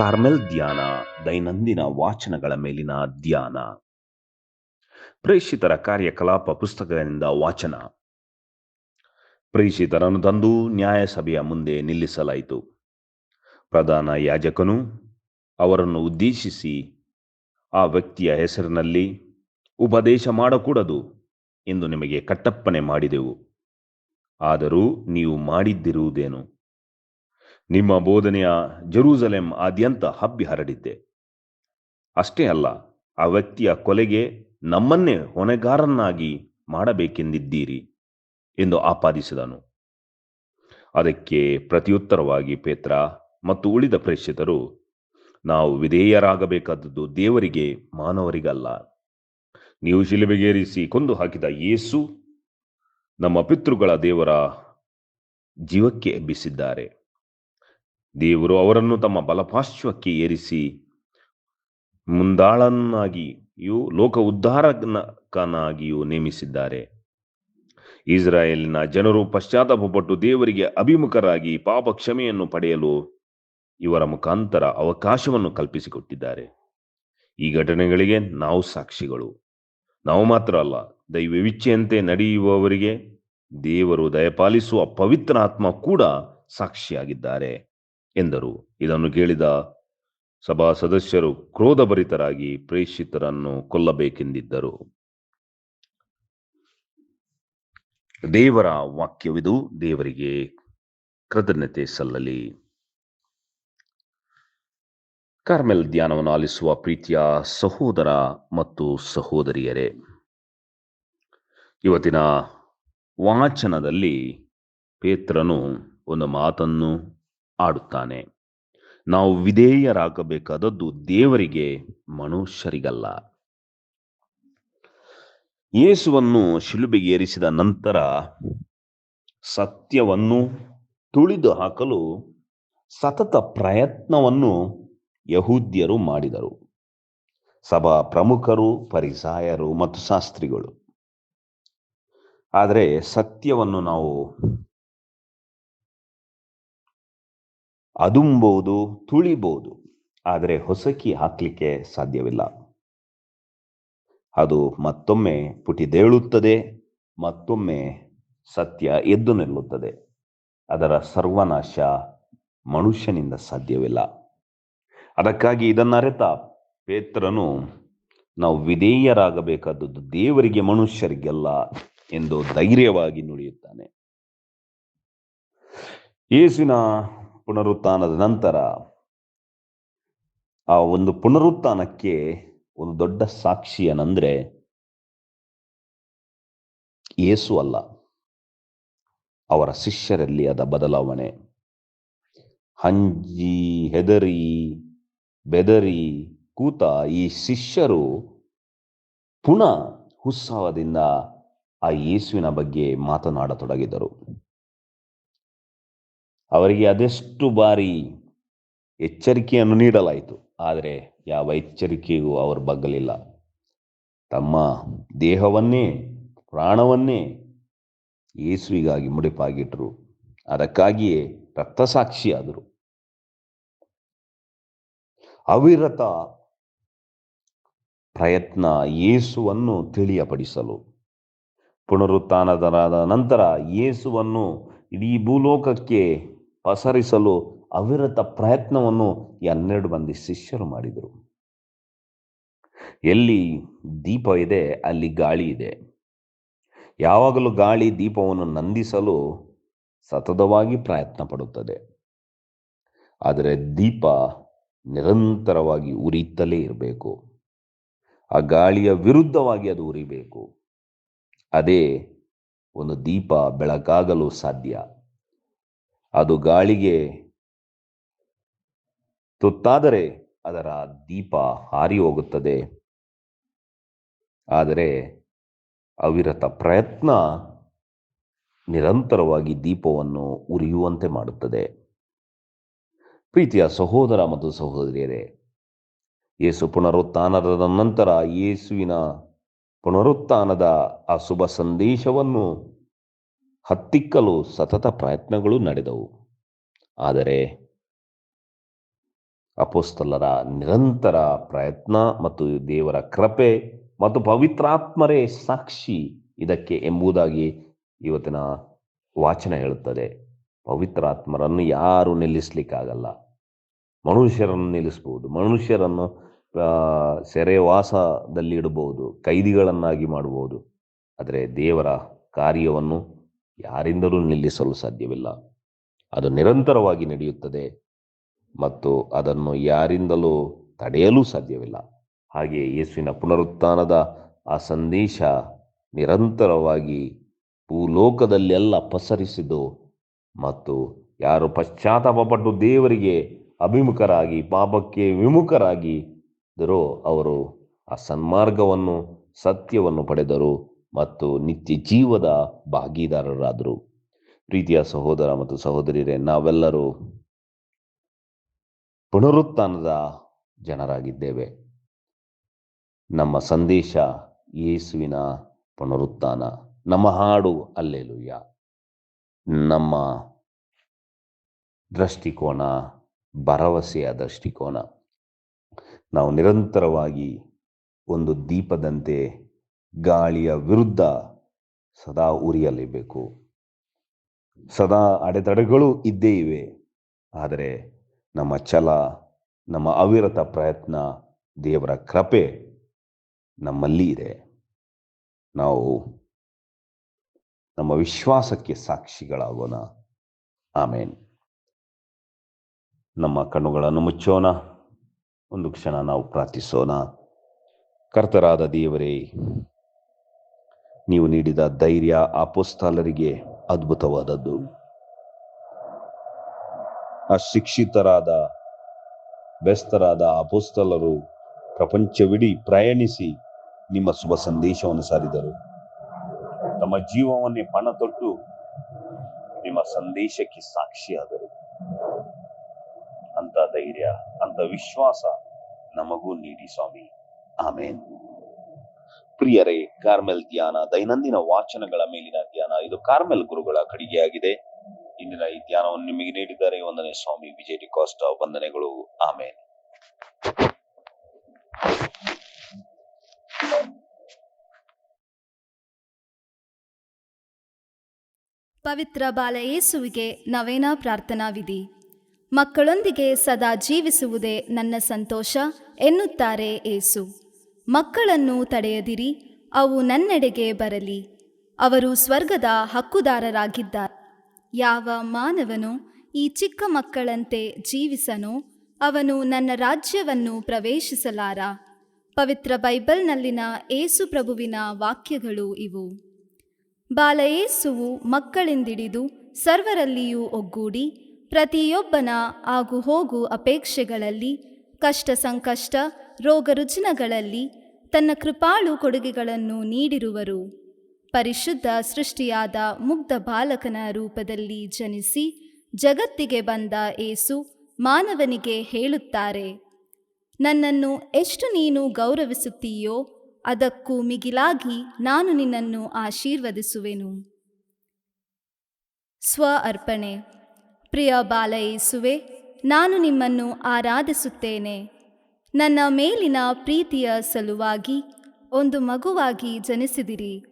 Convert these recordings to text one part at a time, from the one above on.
Carmel ಧ್ಯಾನ, ದೈನಂದಿನ ವಾಚನಗಳ ಮೇಲಿನ ಧ್ಯಾನ. ಪ್ರೇಷಿತರ ಕಾರ್ಯಕಲಾಪ ಪುಸ್ತಕದಿಂದ ವಾಚನ. ಪ್ರೇಷಿತರನ್ನು ತಂದು ನ್ಯಾಯಸಭೆಯ ಮುಂದೆ ನಿಲ್ಲಿಸಲಾಯಿತು. ಪ್ರಧಾನ ಯಾಜಕನು ಅವರನ್ನು ಉದ್ದೇಶಿಸಿ, ಆ ವ್ಯಕ್ತಿಯ ಹೆಸರಿನಲ್ಲಿ ಉಪದೇಶ ಮಾಡಕೂಡದು ಎಂದು ನಿಮಗೆ ಕಟ್ಟಪ್ಪನೆ ಮಾಡಿದೆವು. ಆದರೂ ನೀವು ಮಾಡಿದ್ದಿರುವುದೇನು? ನಿಮ್ಮ ಬೋಧನೆಯ ಜೆರೂಸಲೆಂ ಆದ್ಯಂತ ಹಬ್ಬಿ ಹರಡಿದ್ದೆ. ಅಷ್ಟೇ ಅಲ್ಲ, ಆ ವ್ಯಕ್ತಿಯ ಕೊಲೆಗೆ ನಮ್ಮನ್ನೇ ಹೊಣೆಗಾರನ್ನಾಗಿ ಮಾಡಬೇಕೆಂದಿದ್ದೀರಿ ಎಂದು ಆಪಾದಿಸಿದನು. ಅದಕ್ಕೆ ಪ್ರತಿಯುತ್ತರವಾಗಿ, ಪೇತ್ರ, ಮತ್ತು ಉಳಿದ ಪ್ರೇಷಿತರು ನಾವು ವಿಧೇಯರಾಗಬೇಕಾದದ್ದು ದೇವರಿಗೆ ಮಾನವರಿಗಲ್ಲ. ನೀವು ಶಿಲುಬೆಗೇರಿಸಿ ಕೊಂದು ಹಾಕಿದ ಯೇಸು ನಮ್ಮ ಪಿತೃಗಳ ದೇವರ ಜೀವಕ್ಕೆ ಎಬ್ಬಿಸಿದ್ದಾರೆ. ದೇವರು ಅವರನ್ನು ತಮ್ಮ ಬಲಪಾಶ್ವಕ್ಕೆ ಏರಿಸಿ ಮುಂದಾಳನ್ನಾಗಿಯೂ ಲೋಕ ಉದ್ಧಾರಕನಾಗಿಯೂ ನೇಮಿಸಿದ್ದಾರೆ. ಇಸ್ರಾಯೇಲಿನ ಜನರು ಪಶ್ಚಾತ್ತಾಪಪಟ್ಟು ದೇವರಿಗೆ ಅಭಿಮುಖರಾಗಿ ಪಾಪ ಕ್ಷಮೆಯನ್ನು ಪಡೆಯಲು ಇವರ ಮುಖಾಂತರ ಅವಕಾಶವನ್ನು ಕಲ್ಪಿಸಿಕೊಟ್ಟಿದ್ದಾರೆ. ಈ ಘಟನೆಗಳಿಗೆ ನಾವು ಸಾಕ್ಷಿಗಳು. ನಾವು ಮಾತ್ರ ಅಲ್ಲ, ದೈವವಿಚ್ಛೆಯಂತೆ ನಡೆಯುವವರಿಗೆ ದೇವರು ದಯಪಾಲಿಸುವ ಪವಿತ್ರ ಆತ್ಮ ಕೂಡ ಸಾಕ್ಷಿಯಾಗಿದ್ದಾರೆ. ಎಂದರು. ಇದನ್ನು ಕೇಳಿದ ಸಭಾ ಸದಸ್ಯರು ಕ್ರೋಧಭರಿತರಾಗಿ ಪ್ರೇಷಿತರನ್ನು ಕೊಲ್ಲಬೇಕೆಂದಿದ್ದರು. ದೇವರ ವಾಕ್ಯವಿದು, ದೇವರಿಗೆ ಕೃತಜ್ಞತೆ ಸಲ್ಲಲಿ. ಕಾರ್ಮೆಲ್ ಧ್ಯಾನವನ್ನು ಆಲಿಸುವ ಪ್ರೀತಿಯ ಸಹೋದರ ಮತ್ತು ಸಹೋದರಿಯರೇ, ಇವತ್ತಿನ ವಾಚನದಲ್ಲಿ ಪೇತ್ರನು ಒಂದು ಮಾತನ್ನು ಆಡುತ್ತಾನೆ. ನಾವು ವಿಧೇಯರಾಗಬೇಕಾದದ್ದು ದೇವರಿಗೆ, ಮನುಷ್ಯರಿಗಲ್ಲ. ಯೇಸುವನ್ನು ಶಿಲುಬೆಗೇರಿಸಿದ ನಂತರ ಸತ್ಯವನ್ನು ತುಳಿದು ಹಾಕಲು ಸತತ ಪ್ರಯತ್ನವನ್ನು ಯಹೂದ್ಯರು ಮಾಡಿದರು. ಸಭಾ ಪ್ರಮುಖರು ಪರಿಸಾಯರು ಮತ್ತು ಶಾಸ್ತ್ರಿಗಳು. ಆದರೆ ಸತ್ಯವನ್ನು ನಾವು ಅದುಂಬೋದು, ತುಳಿಬೋದು. ಆದರೆ ಹೊಸಕಿ ಹಾಕ್ಲಿಕ್ಕೆ ಸಾಧ್ಯವಿಲ್ಲ. ಅದು ಮತ್ತೊಮ್ಮೆ ಪುಟಿದೇಳುತ್ತದೆ, ಮತ್ತೊಮ್ಮೆ ಸತ್ಯ ಎದ್ದು ನಿಲ್ಲುತ್ತದೆ. ಅದರ ಸರ್ವನಾಶ ಮನುಷ್ಯನಿಂದ ಸಾಧ್ಯವಿಲ್ಲ. ಅದಕ್ಕಾಗಿ ಇದನ್ನರೆತ ಪೇತ್ರನು, ನಾವು ವಿಧೇಯರಾಗಬೇಕಾದದ್ದು ದೇವರಿಗೆ ಮನುಷ್ಯರಿಗೆಲ್ಲ ಎಂದು ಧೈರ್ಯವಾಗಿ ನುಡಿಯುತ್ತಾನೆ. ಯೇಸುವಿನ ಪುನರುತ್ಥಾನದ ನಂತರ ಆ ಒಂದು ಪುನರುತ್ಥಾನಕ್ಕೆ ಒಂದು ದೊಡ್ಡ ಸಾಕ್ಷಿ ಏನಂದ್ರೆ ಏಸು ಅಲ್ಲ. ಅವರ ಶಿಷ್ಯರಲ್ಲಿ ಅದ ಬದಲಾವಣೆ. ಹಂಜಿ, ಹೆದರಿ, ಬೆದರಿ, ಕೂತ ಈ ಶಿಷ್ಯರು ಪುನಃ ಉತ್ಸಾಹದಿಂದ ಆ ಯೇಸುವಿನ ಬಗ್ಗೆ ಮಾತನಾಡತೊಡಗಿದರು. ಅವರಿಗೆ ಅದೆಷ್ಟು ಬಾರಿ ಎಚ್ಚರಿಕೆಯನ್ನು ನೀಡಲಾಯಿತು. ಆದರೆ ಯಾವ ಎಚ್ಚರಿಕೆಗೂ ಅವರು ಬಗ್ಗಲಿಲ್ಲ. ತಮ್ಮ ದೇಹವನ್ನೇ, ಪ್ರಾಣವನ್ನೇ ಯೇಸುವಿಗಾಗಿ ಮುಡಿಪಾಗಿಟ್ಟರು ಅದಕ್ಕಾಗಿಯೇ ರಕ್ತಸಾಕ್ಷಿಯಾದರು. ಅವಿರತ ಪ್ರಯತ್ನ ಯೇಸುವನ್ನು ತಿಳಿಯಪಡಿಸಲು. ಪುನರುತ್ಥಾನದರಾದ ನಂತರ ಯೇಸುವನ್ನು ಇಡೀ ಭೂಲೋಕಕ್ಕೆ ಪಸರಿಸಲು ಅವಿರತ ಪ್ರಯತ್ನವನ್ನು ಹನ್ನೆರಡು ಮಂದಿ ಶಿಷ್ಯರು ಮಾಡಿದರು. ಎಲ್ಲಿ ದೀಪ ಇದೆ, ಅಲ್ಲಿ ಗಾಳಿ ಇದೆ. ಯಾವಾಗಲೂ ಗಾಳಿ ದೀಪವನ್ನು ನಂದಿಸಲು ಸತತವಾಗಿ ಪ್ರಯತ್ನ ಪಡುತ್ತದೆ. ಆದರೆ ದೀಪ ನಿರಂತರವಾಗಿ ಉರಿಯುತ್ತಲೇ ಇರಬೇಕು. ಆ ಗಾಳಿಯ ವಿರುದ್ಧವಾಗಿ ಅದು ಉರಿಬೇಕು. ಅದೇ ಒಂದು ದೀಪ ಬೆಳಕಾಗಲು ಸಾಧ್ಯ. ಅದು ಗಾಳಿಗೆ ತುತ್ತಾದರೆ ಅದರ ದೀಪ ಹಾರಿ ಹೋಗುತ್ತದೆ ಆದರೆ ಅವಿರತ ಪ್ರಯತ್ನ ನಿರಂತರವಾಗಿ ದೀಪವನ್ನು ಉರಿಯುವಂತೆ ಮಾಡುತ್ತದೆ. ಪ್ರೀತಿಯ ಸಹೋದರ ಮತ್ತು ಸಹೋದರಿಯರೇ, ಯೇಸು ಪುನರುತ್ಥಾನದ ನಂತರ ಯೇಸುವಿನ ಪುನರುತ್ಥಾನದ ಆ ಶುಭ ಸಂದೇಶವನ್ನು ಹತ್ತಿಕ್ಕಲು ಸತತ ಪ್ರಯತ್ನಗಳು ನಡೆದವು. ಆದರೆ ಅಪೋಸ್ತಲರ ನಿರಂತರ ಪ್ರಯತ್ನ ಮತ್ತು ದೇವರ ಕೃಪೆ ಮತ್ತು ಪವಿತ್ರಾತ್ಮರೇ ಸಾಕ್ಷಿ ಇದಕ್ಕೆ ಎಂಬುದಾಗಿ ಇವತ್ತಿನ ವಾಚನ ಹೇಳುತ್ತದೆ. ಪವಿತ್ರಾತ್ಮರನ್ನು ಯಾರು ನಿಲ್ಲಿಸ್ಲಿಕ್ಕಾಗಲ್ಲ. ಮನುಷ್ಯರನ್ನು ನಿಲ್ಲಿಸ್ಬೋದು. ಮನುಷ್ಯರನ್ನು ಸೆರೆವಾಸದಲ್ಲಿ ಇಡಬಹುದು ಕೈದಿಗಳನ್ನಾಗಿ ಮಾಡಬಹುದು ಆದರೆ ದೇವರ ಕಾರ್ಯವನ್ನು ಯಾರಿಂದಲೂ ನಿಲ್ಲಿಸಲು ಸಾಧ್ಯವಿಲ್ಲ. ಅದು ನಿರಂತರವಾಗಿ ನಡೆಯುತ್ತದೆ ಮತ್ತು ಅದನ್ನು ಯಾರಿಂದಲೂ ತಡೆಯಲು ಸಾಧ್ಯವಿಲ್ಲ. ಹಾಗೆ ಯೇಸುವಿನ ಪುನರುತ್ಥಾನದ ಆ ಸಂದೇಶ ನಿರಂತರವಾಗಿ ಭೂಲೋಕದಲ್ಲೆಲ್ಲ ಪಸರಿಸಿದ್ದು ಮತ್ತು ಯಾರು ಪಶ್ಚಾತ್ತಾಪಪಟ್ಟು ದೇವರಿಗೆ ಅಭಿಮುಖರಾಗಿ, ಪಾಪಕ್ಕೆ ವಿಮುಖರಾಗಿದ್ದರೂ ಅವರು ಆ ಸನ್ಮಾರ್ಗವನ್ನು, ಸತ್ಯವನ್ನು ಪಡೆದರು. ಮತ್ತು ನಿತ್ಯ ಜೀವದ ಭಾಗಿದಾರರಾದರು. ಪ್ರೀತಿಯ ಸಹೋದರ ಮತ್ತು ಸಹೋದರಿಯರೇ, ನಾವೆಲ್ಲರೂ ಪುನರುತ್ಥಾನದ ಜನರಾಗಿದ್ದೇವೆ. ನಮ್ಮ ಸಂದೇಶ ಯೇಸುವಿನ ಪುನರುತ್ಥಾನ. ನಮ್ಮ ಹಾಡು ಅಲ್ಲೆಲುಯ್ಯ. ನಮ್ಮ ದೃಷ್ಟಿಕೋನ, ಭರವಸೆಯ ದೃಷ್ಟಿಕೋನ. ನಾವು ನಿರಂತರವಾಗಿ ಒಂದು ದೀಪದಂತೆ ಗಾಳಿಯ ವಿರುದ್ಧ ಸದಾ ಉರಿಯಲೇಬೇಕು. ಸದಾ ಅಡೆತಡೆಗಳು ಇದ್ದೇ ಇವೆ. ಆದರೆ ನಮ್ಮ ಛಲ, ನಮ್ಮ ಅವಿರತ ಪ್ರಯತ್ನ, ದೇವರ ಕೃಪೆ ನಮ್ಮಲ್ಲಿ ಇದೆ. ನಾವು ನಮ್ಮ ವಿಶ್ವಾಸಕ್ಕೆ ಸಾಕ್ಷಿಗಳಾಗೋಣ. ಆಮೇನ್. ನಮ್ಮ ಕಣ್ಣುಗಳನ್ನು ಮುಚ್ಚೋಣ. ಒಂದು ಕ್ಷಣ ನಾವು ಪ್ರಾರ್ಥಿಸೋಣ. ಕರ್ತರಾದ ದೇವರೇ ನೀವು ನೀಡಿದ ಧೈರ್ಯ ಅಪೋಸ್ತಾಲರಿಗೆ ಅದ್ಭುತವಾದದ್ದು. ಅಶಿಕ್ಷಿತರಾದ ಬೆಸ್ತರಾದ ಅಪೋಸ್ತಲರು ಪ್ರಪಂಚವಿಡೀ ಪ್ರಯಾಣಿಸಿ ನಿಮ್ಮ ಶುಭ ಸಂದೇಶವನ್ನು ಸಾರಿದರು. ತಮ್ಮ ಜೀವವನ್ನೇ ಪಣ ತೊಟ್ಟು ನಿಮ್ಮ ಸಂದೇಶಕ್ಕೆ ಸಾಕ್ಷಿಯಾದರು. ಅಂತ ಧೈರ್ಯ ಅಂತ ವಿಶ್ವಾಸ ನಮಗೂ ನೀಡಿ ಸ್ವಾಮಿ. ಆಮೇನ್. ಪ್ರಿಯರೇ ಕಾರ್ಮೆಲ್ ಧ್ಯಾನ, ದೈನಂದಿನ ವಾಚನಗಳ ಮೇಲಿನ ಧ್ಯಾನ, ಇದು ಕಾರ್ಮೆಲ್ ಗುರುಗಳ ಕಡಿಗೆಯಾಗಿದೆ. ಇಂದಿನ ಈ ಧ್ಯಾನವನ್ನು ನಿಮಗೆ ನೀಡಿದ್ದಾರೆ ಒಂದನೇ ಸ್ವಾಮಿ ವಿಜಯ್ ಡಿಕಾಸ್ಟ, ವಂದನೆಗಳು. ಆಮೇಲೆ ಪವಿತ್ರ ಬಾಲಯೇಸುವಿಗೆ ನವೇನ ಪ್ರಾರ್ಥನಾ ವಿಧಿ ಮಕ್ಕಳೊಂದಿಗೆ ಸದಾ ಜೀವಿಸುವುದೇ ನನ್ನ ಸಂತೋಷ ಎನ್ನುತ್ತಾರೆ ಏಸು ಮಕ್ಕಳನ್ನು ತಡೆಯದಿರಿ, ಅವು ನನ್ನೆಡೆಗೆ ಬರಲಿ. ಅವರು ಸ್ವರ್ಗದ ಹಕ್ಕುದಾರರಾಗಿದ್ದಾರೆ. ಯಾವ ಮಾನವನು ಈ ಚಿಕ್ಕ ಮಕ್ಕಳಂತೆ ಜೀವಿಸನೋ, ಅವನು ನನ್ನ ರಾಜ್ಯವನ್ನು ಪ್ರವೇಶಿಸಲಾರ? ಪವಿತ್ರ ಬೈಬಲ್ನಲ್ಲಿನ ಏಸು ಪ್ರಭುವಿನ ವಾಕ್ಯಗಳು ಇವು. ಬಾಲಯೇಸುವು ಮಕ್ಕಳಿಂದಿಡಿದು ಸರ್ವರಲ್ಲಿಯೂ ಒಗ್ಗೂಡಿ, ಪ್ರತಿಯೊಬ್ಬನ ಆಗು ಹೋಗು ಅಪೇಕ್ಷೆಗಳಲ್ಲಿ ಕಷ್ಟ ಸಂಕಷ್ಟ ರೋಗ ರುಜಿನಗಳಲ್ಲಿ ತನ್ನ ಕೃಪಾಳು ಕೊಡುಗೆಗಳನ್ನು ನೀಡಿರುವರು. ಪರಿಶುದ್ಧ ಸೃಷ್ಟಿಯಾದ ಮುಗ್ಧ ಬಾಲಕನ ರೂಪದಲ್ಲಿ ಜನಿಸಿ ಜಗತ್ತಿಗೆ ಬಂದ ಏಸು ಮಾನವನಿಗೆ ಹೇಳುತ್ತಾರೆ, ನನ್ನನ್ನು ಎಷ್ಟು ನೀನು ಗೌರವಿಸುತ್ತೀಯೋ ಅದಕ್ಕೂ ಮಿಗಿಲಾಗಿ ನಾನು ನಿನ್ನನ್ನು ಆಶೀರ್ವದಿಸುವೆನು. ಸ್ವ ಅರ್ಪಣೆ. ಪ್ರಿಯ ಬಾಲಯೇಸುವೆ ನಾನು ನಿಮ್ಮನ್ನು ಆರಾಧಿಸುತ್ತೇನೆ. ನನ್ನ ಮೇಲಿನ ಪ್ರೀತಿಯ ಸಲುವಾಗಿ ಒಂದು ಮಗುವಾಗಿ ಜನಿಸಿದಿರಿ.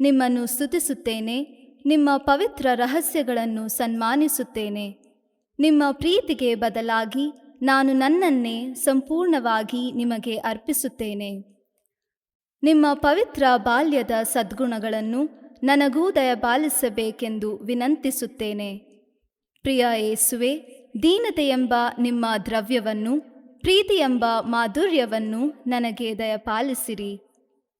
ನಿಮ್ಮನ್ನು ಸ್ತುತಿಸುತ್ತೇನೆ, ನಿಮ್ಮ ಪವಿತ್ರ ರಹಸ್ಯಗಳನ್ನು ಸನ್ಮಾನಿಸುತ್ತೇನೆ. ನಿಮ್ಮ ಪ್ರೀತಿಗೆ ಬದಲಾಗಿ ನಾನು ನನ್ನನ್ನೇ ಸಂಪೂರ್ಣವಾಗಿ ನಿಮಗೆ ಅರ್ಪಿಸುತ್ತೇನೆ. ನಿಮ್ಮ ಪವಿತ್ರ ಬಾಲ್ಯದ ಸದ್ಗುಣಗಳನ್ನು ನನಗೂ ದಯಪಾಲಿಸಬೇಕೆಂದು ವಿನಂತಿಸುತ್ತೇನೆ. ಪ್ರಿಯ ಏಸುವೆ ದೀನತೆ ಎಂಬ ನಿಮ್ಮ ದ್ರವ್ಯವನ್ನು ಪ್ರೀತಿ ಎಂಬ ಮಾಧುರ್ಯವನ್ನು ನನಗೆ ದಯಪಾಲಿಸಿರಿ.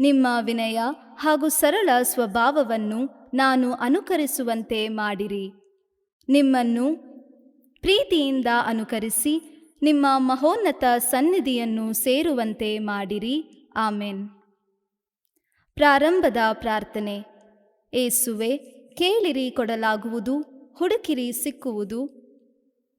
ನಿಮ್ಮ ವಿನಯ ಹಾಗೂ ಸರಳ ಸ್ವಭಾವವನ್ನು ನಾನು ಅನುಕರಿಸುವಂತೆ ಮಾಡಿರಿ. ನಿಮ್ಮನ್ನು ಪ್ರೀತಿಯಿಂದ ಅನುಕರಿಸಿ ನಿಮ್ಮ ಮಹೋನ್ನತ ಸನ್ನಿಧಿಯನ್ನು ಸೇರುವಂತೆ ಮಾಡಿರಿ. ಆಮೇನ್. ಪ್ರಾರಂಭದ ಪ್ರಾರ್ಥನೆ. ಏಸುವೆ, ಕೇಳಿರಿ, ಕೊಡಲಾಗುವುದು, ಹುಡುಕಿರಿ, ಸಿಕ್ಕುವುದು.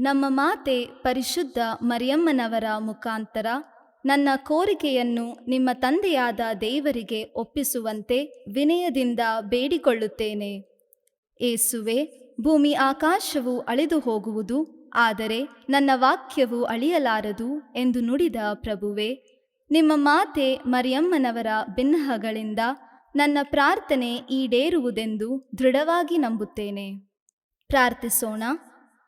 ನಮ್ಮ ಮಾತೆ ಪರಿಶುದ್ಧ ಮರಿಯಮ್ಮನವರ ಮುಖಾಂತರ ನನ್ನ ಕೋರಿಕೆಯನ್ನು ನಿಮ್ಮ ತಂದೆಯಾದ ದೇವರಿಗೆ ಒಪ್ಪಿಸುವಂತೆ ವಿನಯದಿಂದ ಬೇಡಿಕೊಳ್ಳುತ್ತೇನೆ. ಏಸುವೆ, ಭೂಮಿ ಆಕಾಶವು ಅಳೆದು ಹೋಗುವುದು, ಆದರೆ ನನ್ನ ವಾಕ್ಯವು ಅಳಿಯಲಾರದು ಎಂದು ನುಡಿದ ಪ್ರಭುವೆ, ನಿಮ್ಮ ಮಾತೆ ಮರಿಯಮ್ಮನವರ ಬಿನ್ನಹಗಳಿಂದ ನನ್ನ ಪ್ರಾರ್ಥನೆ ಈಡೇರುವುದೆಂದು ದೃಢವಾಗಿ ನಂಬುತ್ತೇನೆ. ಪ್ರಾರ್ಥಿಸೋಣ.